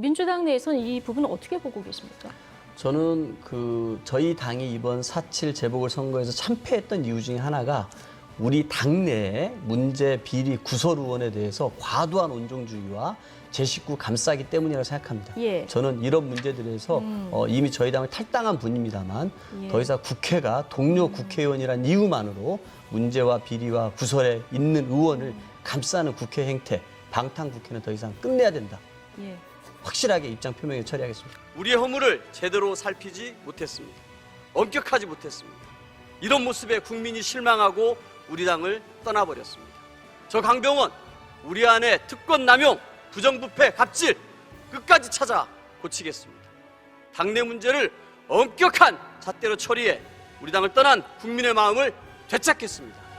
민주당 내에서는 이 부분은 어떻게 보고 계십니까? 저는 그 저희 당이 이번 4.7 재보궐 선거에서 참패했던 이유 중에 하나가 우리 당내의 문제 비리 구설 의원에 대해서 과도한 온종주의와 제 식구 감싸기 때문이라고 생각합니다. 예. 저는 이런 문제들에서 음. 어, 이미 저희 당을 탈당한 분입니다만 예. 더 이상 국회가 동료 국회의원이란 이유만으로 문제와 비리와 구설에 있는 의원을 감싸는 국회 행태, 방탄 국회는 더 이상 끝내야 된다. 예. 확실하게 입장 표명에 처리하겠습니다. 우리의 허물을 제대로 살피지 못했습니다. 엄격하지 못했습니다. 이런 모습에 국민이 실망하고 우리 당을 떠나버렸습니다. 저 강병원 우리 안에 특권 남용, 부정부패, 갑질 끝까지 찾아 고치겠습니다. 당내 문제를 엄격한 잣대로 처리해 우리 당을 떠난 국민의 마음을 되찾겠습니다.